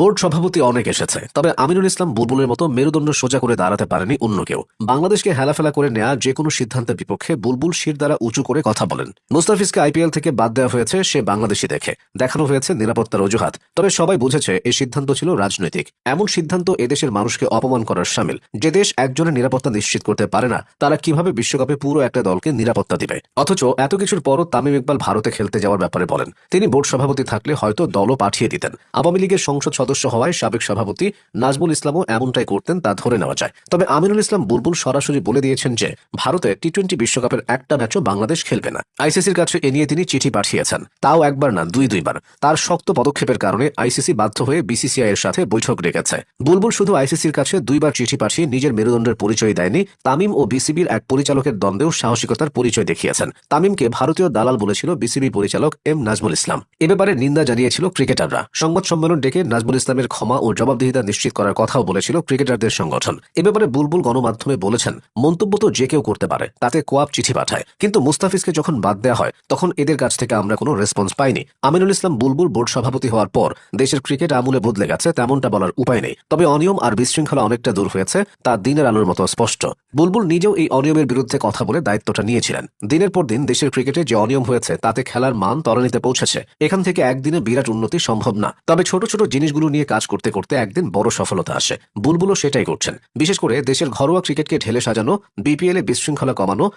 Board সভাপতি অনেক এসেছে, তবে আমিনুল ইসলাম বুলবুলের মতো মেরুদণ্ড সোজা করে দাঁড়াতে পারেনি অন্য কেউ। বাংলাদেশকে হেলাফেলা করে নেওয়া যে কোনো সিদ্ধান্তের বিপক্ষে বুলবুল শির দ্বারা উঁচু করে কথা বলেন। মুস্তাফিজকে আইপিএল থেকে বাদ দেওয়া হয়েছে সে বাংলাদেশি দেখে। দেখানো হয়েছে নিরাপত্তার অজুহাত, তবে সবাই বুঝেছে এই সিদ্ধান্ত ছিল রাজনৈতিক। এমন সিদ্ধান্ত এদেশের মানুষকে অপমান করার সামিল। যে দেশ একজনের নিরাপত্তা নিশ্চিত করতে পারে না, তারা কীভাবে বিশ্বকাপে পুরো একটা দলকে নিরাপত্তা দিবে? অথচ এত কিছুর পরও তামিম ইকবাল ভারতে খেলতে যাওয়ার ব্যাপারে বলেন। তিনি বোর্ড সভাপতি থাকলে হয়তো দলও পাঠিয়ে দিতেন। আওয়ামী লীগের সংসদ হওয়ায় সাবেক সভাপতি নাজমুল ইসলামও এমনটাই করতেন তা ধরে নেওয়া যায়। তবে আমিনুল ইসলাম বুলবুল সরাসরি বলে দিয়েছেন যে, ভারতে টি টোয়েন্টি বিশ্বকাপের একটা ম্যাচও বাংলাদেশ খেলবে না। আইসিসির কাছে এ নিয়ে তিনি চিঠি পাঠিয়েছেন। তাও একবার না, দুই দুইবার। তার শক্ত পদক্ষেপের কারণে আইসিসি বাধ্য হয়ে বিসিসিআই এর সাথে বৈঠক রেখেছে বুলবুল শুধু আইসিসির কাছে দুইবার চিঠি পাঠিয়ে নিজের মেরুদণ্ডের পরিচয় দেয়নি, তামিম ও বিসিবির এক পরিচালকের দ্বন্দ্বেও সাহসিকতার পরিচয় দেখিয়েছেন। তামিমকে ভারতীয় দালাল বলেছিল বিসিবি পরিচালক এম নাজমুল ইসলাম। এ ব্যাপারে নিন্দা জানিয়েছিল ক্রিকেটাররা। সংবাদ সম্মেলন ডেকে নাজমুল ইসলামের ক্ষমা ও জবাবদিহিতা নিশ্চিত করার কথাও বলেছিল ক্রিকেটারদের সংগঠন। এ ব্যাপারে বুলবুল গণমাধ্যমে বলেছেন, মন্তব্য তো যে কেউ করতে পারে, তাতে কোয়াব চিঠি পাঠায়। কিন্তু মুস্তাফিজকে যখন বাদ দেওয়া হয়, তখন এদের কাছ থেকে আমরা কোনো রেসপন্স পাইনি। আমিনুল ইসলাম বুলবুল বোর্ড সভাপতি হওয়ার পর দেশের ক্রিকেট আমূলে বদলে গেছে, তেমনটা বলার উপায় নেই। তবে অনিয়ম আর বিশৃঙ্খলা অনেকটা দূর হয়েছে, তা দিনের আলোর মতো স্পষ্ট। বুলবুল নিজেও এই অনিয়মের বিরুদ্ধে কথা বলে দায়িত্বটা নিয়েছিলেন। দিনের পর দিন দেশের ক্রিকেটে যে অনিয়ম হয়েছে, তাতে খেলার মান তলানিতে পৌঁছেছে। এখান থেকে একদিনে বিরাট উন্নতি সম্ভব না। তবে ছোট ছোট জিনিসগুলো নিয়ে কাজ করতে করতে একদিন বড় সফলতা আসে। বুলবুলও সেটাই করছেন। বিশেষ করে দেশের ঘরোয়া ক্রিকেটকে ঢেলে সাজানো, বিপিএল বিশৃঙ্খলা কমানো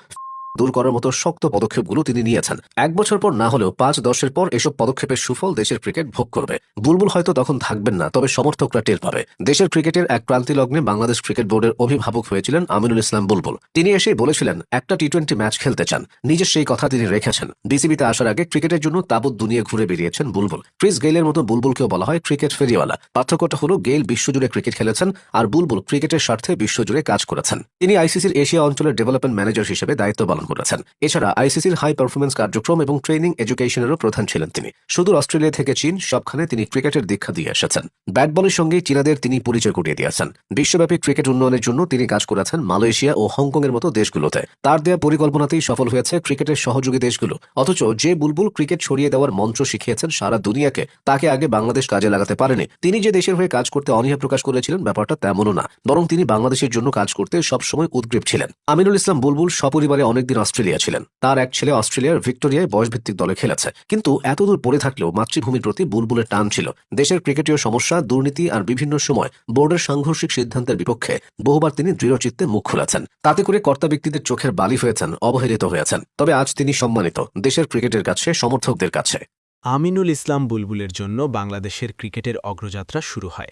দূর করার মতো শক্ত পদক্ষেপগুলো তিনি নিয়েছেন। এক বছর পর না হলেও পাঁচ, দশের পর এসব পদক্ষেপের সুফল দেশের ক্রিকেট ভোগ করবে। বুলবুল হয়তো তখন থাকবেন না, তবে সমর্থকরা টের পাবে। দেশের ক্রিকেটের এক ক্রান্তি লগ্নে বাংলাদেশ ক্রিকেট বোর্ডের অভিভাবক হয়েছিলেন আমিনুল ইসলাম বুলবুল। তিনি এসেই বলেছিলেন, একটা টি টোয়েন্টি ম্যাচ খেলতে চান। নিজের সেই কথা তিনি রেখেছেন। বিসিবিতে আসার আগে ক্রিকেটের জন্য তাবৎ দুনিয়া ঘুরে বেরিয়েছেন বুলবুল। ক্রিস গেইলের মতো বুলবুলকেও বলা হয় ক্রিকেট ফেরিওয়ালা। পার্থক্যটা হলো গেইল বিশ্বজুড়ে ক্রিকেট খেলেছেন আর বুলবুল ক্রিকেটের স্বার্থে বিশ্বজুড়ে কাজ করেছেন। তিনি আইসিসির এশিয়া অঞ্চলের ডেভেলপমেন্ট ম্যানেজার হিসেবে দায়িত্ব পালন করেছেন। এছাড়া আইসিসির হাই পারফরমেন্স কার্যক্রম এবং ট্রেনিং এডুকেশনেরও প্রধান ছিলেন তিনি। সুদূর অস্ট্রেলিয়া থেকে চীন, সবখানে তিনি ক্রিকেটের দীক্ষা দিয়ে এসেছেন। ব্যাট বলের সঙ্গে চীনাদের তিনি পরিচয় করিয়ে দিয়েছেন। বিশ্বব্যাপী ক্রিকেট উন্নয়নের জন্য তিনি কাজ করেছেন মালয়েশিয়া ও হংকং এর মতো দেশগুলোতে। তার দেয়া পরিকল্পনাতেই সফল হয়েছে ক্রিকেটের সহযোগী দেশগুলো। অথচ যে বুলবুল ক্রিকেট ছড়িয়ে দেওয়ার মন্ত্র শিখিয়েছেন সারা দুনিয়াকে, তাকে আগে বাংলাদেশ কাজে লাগাতে পারেনি। তিনি যে দেশের হয়ে কাজ করতে অনীহা প্রকাশ করেছিলেন ব্যাপারটা তেমনও না। বরং তিনি বাংলাদেশের জন্য কাজ করতে সবসময় উদ্গ্রীব ছিলেন। আমিনুল ইসলাম বুলবুল সপরিবারে অনেকদিন অস্ট্রেলিয়া ছিলেন। তার এক ছেলে অস্ট্রেলিয়ার ভিক্টোরিয়ায় বয়সভিত্তিক দলে খেলেছে। কিন্তু এতদূর পড়ে থাকলেও মাতৃভূমির প্রতি বুলবুলের টান ছিল। দেশের ক্রিকেটীয় সমস্যা, দুর্নীতি আর বিভিন্ন সময় বোর্ডের সাংঘর্ষিক সিদ্ধান্তের বিপক্ষে বহুবার তিনি দৃঢ়চিত্তে মুখ খুলেছেন। তাতে করে কর্তা ব্যক্তিদের চোখের বালি হয়েছেন, অবহেলিত হয়েছেন। তবে আজ তিনি সম্মানিত দেশের ক্রিকেটের কাছে, সমর্থকদের কাছে। আমিনুল ইসলাম বুলবুলের জন্য বাংলাদেশের ক্রিকেটের অগ্রযাত্রা শুরু হয়।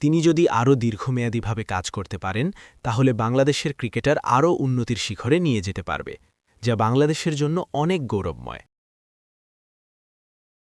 তিনি যদি আরও দীর্ঘমেয়াদীভাবে কাজ করতে পারেন, তাহলে বাংলাদেশের ক্রিকেটার আরও উন্নতির শিখরে নিয়ে যেতে পারবে, যা বাংলাদেশের জন্য অনেক গৌরবময়।